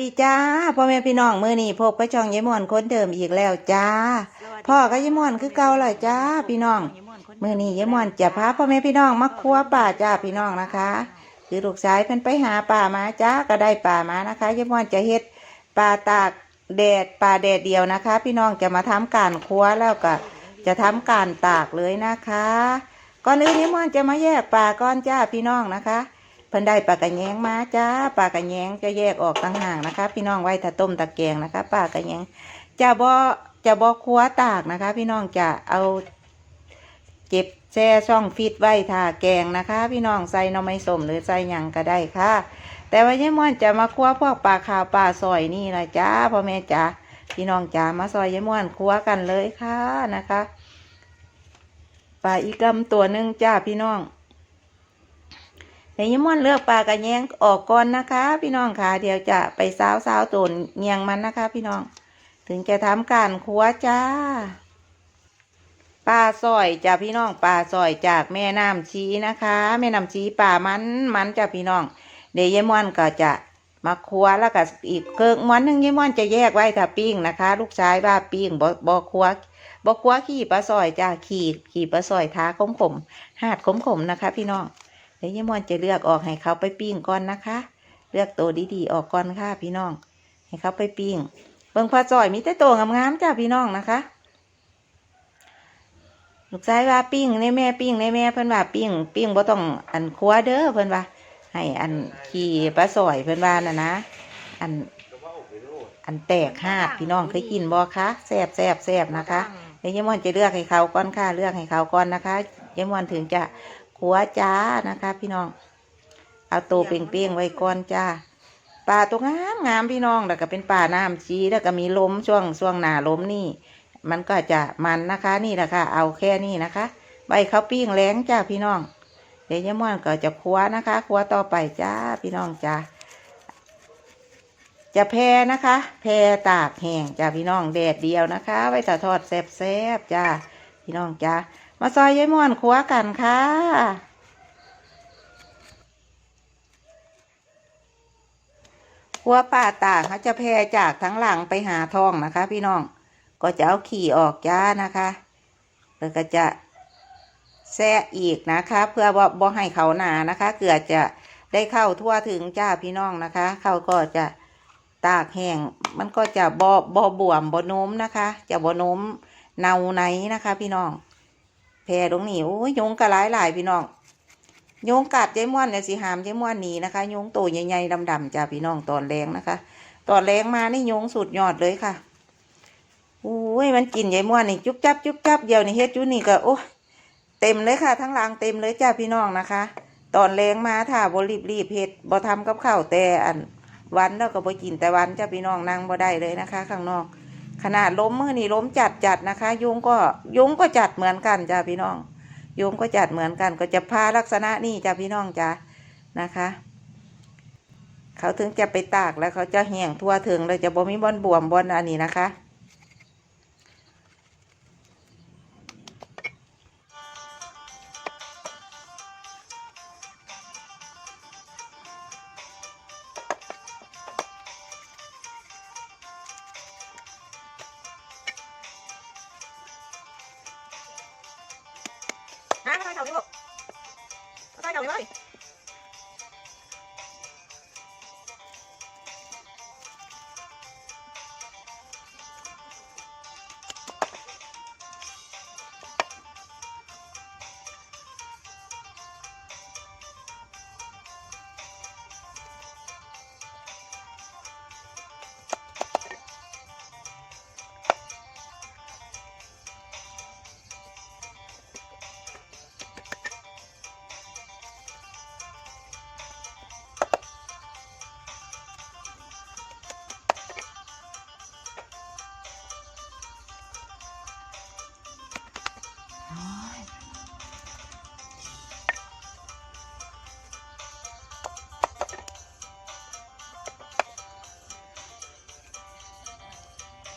ดีจ้าพ่อแม่พี่น้องมื้อนี้พบกับช่องยายม่อนคนเดิมอีกแล้วจ้า พ่อกับยายม่อนคือเก่าเลยจ้าพี่น้องมื้อนี้ยายม่อนจะพาพ่อแม่พี่น้องมาครัวป่าจ้าพี่น้องนะคะ คือลูกชายเพิ่นไปหาป่ามาจ้าก็ได้ป่ามานะคะยายม่อนจะเฮ็ดป่าตากแดดป่าแดดเดียวนะคะ พี่น้องจะมาทำการครัวแล้วก็จะทำการตากเลยนะคะ ก่อนอื่นยายม่อนจะมาแยกป่าก่อนจ้าพี่น้องนะคะเพิ่นได้ปลากระแยงมาจ้าปลากระแยงจะแยกออกต่างหากนะคะ พี่น้องไว้ถ้าต้มตะแกงนะคะปลากระแยงจะบ่จะบ่ครัวตากนะคะ พี่น้องจะเอาเก็บแช่ช่องฟิตไว้ถ้าแกงนะคะ พี่น้องใส่น่อไม้ส้มหรือใส่หยังก็ได้ค่ะ แต่ว่ายายม่อนจะมาครัวพวกปลาขาวปลาซอยนี่นะจ้าพ่อแม่จ้าพี่น้องจ้ามาซอยยายม่อนครัวกันเลยค่ะนะคะปลาอีกำตัวหนึ่งจ้าพี่น้อง เดี๋ยวยายม่อนเลือกปลากระแยงออกก่อนนะคะ พี่น้องค่ะ เดี๋ยวจะไปซาวซาวตุนเงียงมันนะคะ พี่น้อง ถึงจะทำการคัวจ้าปลาซอยจ้าพี่น้องปลาซอยจากแม่น้ำชีนะคะ แม่น้ำชีปลามันมันจ้าพี่น้อง เดี๋ยวยายม่อนก็จะมาคัวแล้วก็อีกเกิกม้วนหนึงยายม่อนจะแยกไว้ถ้าปิ้งนะคะ ลูกชายว่าปิ้งบ่บ่คัวบ่คัวขี้ปลาซอยจ้าขี้ขี้ปลาซอยท้าขมขมหาดขมขมนะคะ พี่น้อง เดี๋ยวยายมอนจะเลือกออกให้เขาไปปิ้งก่อนนะคะ เลือกตัวดีๆออกก่อนค่ะพี่น้อง ให้เขาไปปิ้งเบิ่งปลาจ่อยมีแต่ตัวงามๆจ้าพี่น้องนะคะลูกชายว่าปิ้งในแม่ปิ้งในแม่เพิ่อนว่าปิ้งปิ้งบ่ต้องอันครัวเด้อเพิ่อนว่า ให้อันขี่ปลาสอยเพิ่อนว่าน่ะนะอันอันแตกหาดพี่น้องเคยกินบ่คะแซบแซบแซบนะคะเดี๋ยวยายมอนจะเลือกให้เขาก่อนค่ะเลือกให้เขาก่อนนะคะยายมอนถึงจะ ขัวจ้านะคะ พี่น้อง เอาตัวเปียงๆไว้ก่อนจ้าป่าตัวงามงามพี่น้องแล้วก็เป็นป่าน้ำชีแล้วก็มีลมช่วงช่วงหนาลมนี่ มันก็จะมันนะคะนี่แหละค่ะ เอาแค่นี้นะคะ ใบเขาปิ้งแรงจ้าพี่น้อง เดี๋ยวยม่อนก็จะครัวนะคะครัวต่อไปจ้าพี่น้องจ้าจะแพรนะคะ แพรตากแห้งจ้าพี่น้องแดดเดียวนะคะ ไว้ถ้าทอดแซ่บๆจ้าพี่น้องจ้า มาซอยยายม่วนครัวกันค่ะครัวป่าตากเขาจะแพร่จากทั้งหลังไปหาทองนะคะ พี่น้องก็จะเอาขี่ออกจ้านะคะแล้วก็จะแซะอีกนะคะ เพื่อว่าบ่ให้เขาหนานะคะ เกือจะได้เข้าทั่วถึงจ้าพี่น้องนะคะเขาก็จะตากแห้งมันก็จะบ่บ่บวมบ่โน้มนะคะ จะบ่โน้มเนาไหนนะคะ พี่น้อง แพรตรงนี้โอ้ยยงกระไรหลายพี่น้องยงกัดเจ้ม่วนเนี่ยสิหามเจ้ม่วนหนีนะคะยุงตัวใหญ่ๆดำๆจ้าพี่น้องตอนแรงนะคะ ตอนแรงมานี่ยงสุดยอดเลยค่ะโอ้ยมันกินยายม่วนนี่จุ๊บจับจุ๊บจับเดียวนี่เฮ็ดอยู่นี่ก็โอ้เต็มเลยค่ะ ทั้งรางเต็มเลยจ้าพี่น้องนะคะ ตอนแรงมาถ้าบ่รีบรีบเฮ็ดบ่ทำกับข้าวแต่อันวันแล้วก็บ่กินแต่วันจ้าพี่น้องนั่งบ่ได้เลยนะคะ ข้างนอก ขนาดล้มมือนี่ล้มจัดจัดนะคะ ยุงก็ยุงก็จัดเหมือนกันจ้าพี่น้อง ยุงก็จัดเหมือนกัน ก็จะพาลักษณะนี่จ้าพี่น้องจ้านะคะ เขาถึงจะไปตากแล้วเขาจะแห้งทั่วถึงเลยจะบ่มีบอนบวมบอนอันนี้นะคะ ฮะไม่ใช่เต่าดิลูกไม่ใช่เต่าดิเลย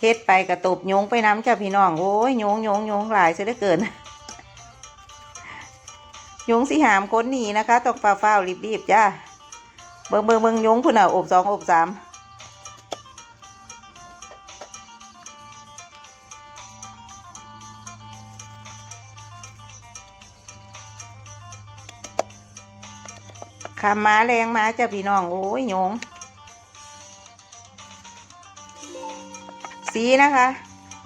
เฮ็ดไปกระตบโยงไปน้ำจ้าพี่น้องโอ้ยโยงโยงโยงหลายเสียเหลือเกินโยงสีหามค้นหนีนะคะตกฟ้าฟ้ารีบรีบจ้าเบิงเบิงเบิงโยงพุ่นเอาอบสองอบสามขาม้าแรงม้าจ้าพี่น้องโอ้ยโยง สีนะคะ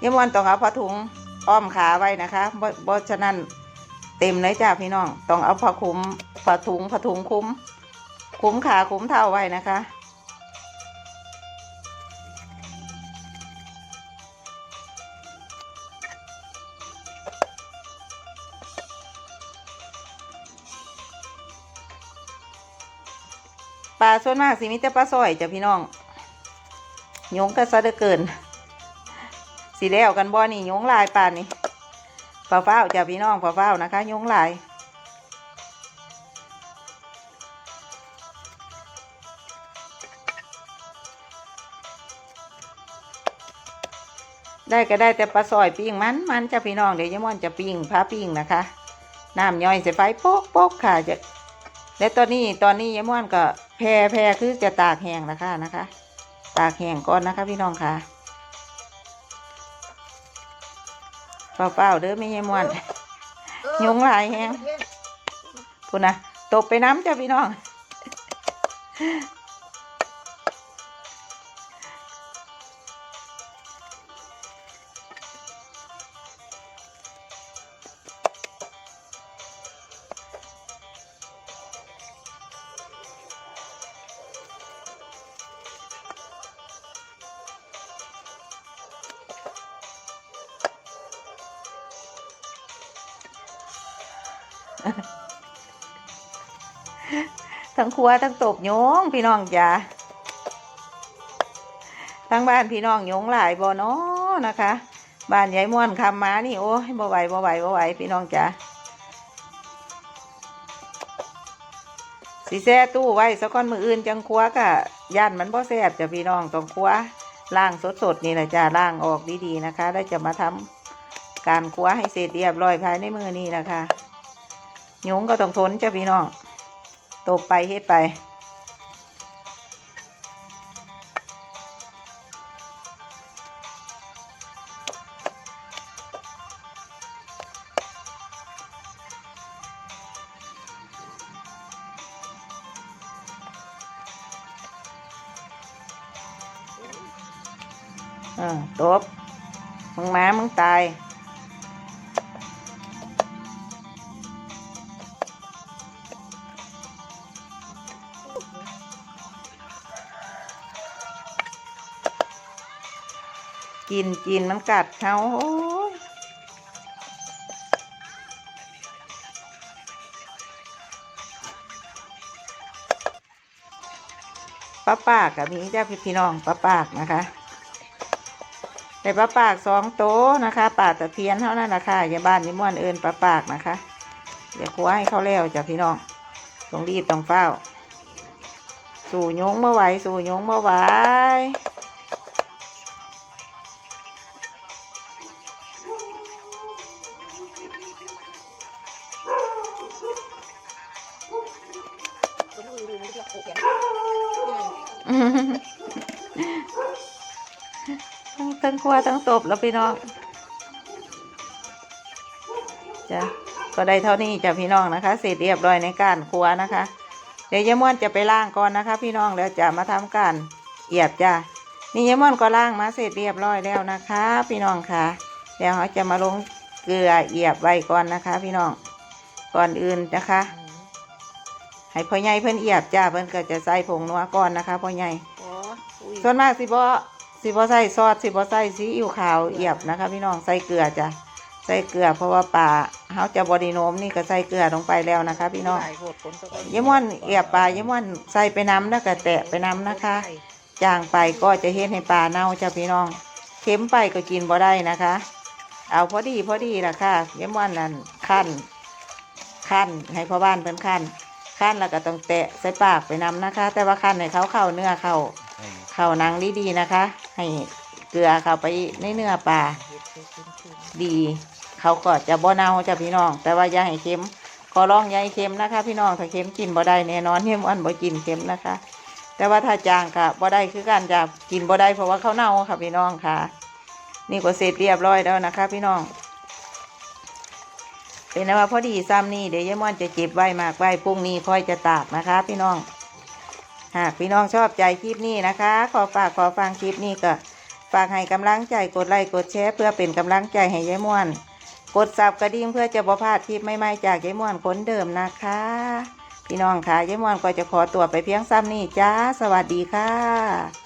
ยมวนต้องเอาผ้าถุงอ้อมขาไว้นะคะบ่บ่ฉะนั้นเต็มเลยจ้ะพี่น้อง ต้องเอาผ้าคลุมผ้าถุงผ้าถุงคลุมคลุมขาคลุมเท้าไว้นะคะปลาส่วนมากสิมีแต่ปลาสอยจ้ะพี่น้องยงก็ซะเหลือเกิน สีแล้วกันบ่นี่ยงลายป่านนี่ฟ้าเฝ้าจ้ะพี่น้องฟ้าเฝ้านะคะยงลายได้ก็ได้แต่ปลาซอยปิ้งมันมันจะพี่น้องเดี๋ยวยม่อนจะปิ้งพาปิ้งนะคะน้ำย่อยใส่ไฟโป๊กโป๊กค่ะจะและตอนนี้ตอนนี้ยม่วนก็แพรแพรคือจะตากแห้งนะคะนะคะ ตากแห้งก่อนนะคะ พี่น้องค่ะ เปล่าๆเด้อไม่ยายม่วนยุงหลายแฮงคุณนะตบไปน้ำจ้ะพี่น้อง ทั้งครัวทั้งตบโยงพี่น้องจ้ะทั้งบ้านพี่น้องโยงหลายบ่เนาะนะคะ บ้านยายม่วนคำมานี่โอ้ยบ่ไหวบ่ไหวบ่ไหวพี่น้องจ้ะสิแซ่ตู้ไว้สักก้อนมืออื่นจังครัวกะย่านมันบ่แซ่บจ้ะพี่น้องต้องครัวล่างสดๆนี่แหละจ้ะล่างออกดีๆนะคะ แล้วจะมาทำการครัวให้เสร็จเรียบร้อยภายในมือนี้นะคะ ยงก็ต้องทนจ้ะพี่น้องตบไปเฮ็ดไปเออตบมึงมามึงตาย กินกินมันกัดเขาโอ้ยปลาปากกับมีเจ้าพี่พี่น้องปลาปากนะคะแต่ปลาปากสองโตวนะคะปลาตะเพียนเท่านั้นนะคะอย่าบ้านอย่าม่วนเอินปลาปากนะคะเดี๋ยวคว้าให้เขาแล้วจ้ะพี่น้องต้องรีบต้องเฝ้า สู่ยงเมื่อไหวสู่ยงเมื่อไหว ทั้งทั้งครัวทั้งตบแล้วพี่น้องจ้ะก็ได้เท่านี้จ้ะพี่น้องนะคะ เสร็จเรียบร้อยในการครัวนะคะ เดี๋ยวยายม่วนจะไปล้างก่อนนะคะ พี่น้องแล้วจะมาทำการเอียบจ้ะนี่ยายม่วนก็ล้างมาเสร็จเรียบร้อยแล้วนะคะ พี่น้องค่ะเดี๋ยวเขาจะมาลงเกลือเอียบไว้ก่อนนะคะ พี่น้องก่อนอื่นนะคะ ให้พ่อใหญ่เพิ่นเอียบจ้าเพิ่นก็จะใส่ผงนัวก่อนนะคะพ่อใหญ่ส่วนมากสิบ่สิบ่ใส่ซอสสิบ่ใส่ซีอิ๊วขาวเอียบนะคะ พี่น้องใส่เกลือจ้ะใส่เกลือเพราะว่าปลาเฮาจะบไดีโนมนี่ก็ใส่เกลือลงไปแล้วนะคะ พี่น้องเยมอนเอียบปลาเยมอนใส่ไปน้ำแล้วก็แตะไปน้ำนะคะ จางไปก็จะเฮ็ดให้ปลาเน่าจ้ะพี่น้องเค็มไปก็กินบ่ได้นะคะ เอาพอดีพอดีล่ะค่ะเยมอนนั่นขั้นขั้นให้พ่อบ้านเพิ่นขั้น ขั้นแล้วก็ต้องแตะใส่ปากไปน้ำนะคะ แต่ว่าขั้นให้เขาเข้าเนื้อเข้าเข้าหนังดีๆนะคะ ให้เกลือเข้าไปในเนื้อปลาดี เขาก็จะบ่เน่าจ้ะพี่น้อง แต่ว่าอย่าให้เค็มขอร้องอย่าให้เค็มนะคะ พี่น้องถ้าเค็มกินบ่ได้แน่นอนเฮียมอันบ่กินเค็มนะคะ แต่ว่าถ้าจางค่ะบ่ได้คือกันจะกินบ่ได้เพราะว่าเขาเน่าค่ะพี่น้องค่ะ นี่ก็เสร็จเรียบร้อยแล้วนะคะ พี่น้อง เป็นนะว่าพอดีซ้ำนี่เดี๋ยวยายม่อนจะเก็บไว้มากไว้พรุ่งนี้ค่อยจะตากนะคะ พี่น้อง หากพี่น้องชอบใจคลิปนี้นะคะ ขอฝากขอฟังคลิปนี้ก็ฝากให้กำลังใจกดไลค์กดแชร์เพื่อเป็นกำลังใจให้ยายม่วนกดสับกระดิ่งเพื่อจะบ่พลาดคลิปใหม่ๆจากยายม่วนคนเดิมนะคะ พี่น้องค่ะยายม่วนก็จะขอตัวไปเพียงซ้ำนี่จ้า สวัสดีค่ะ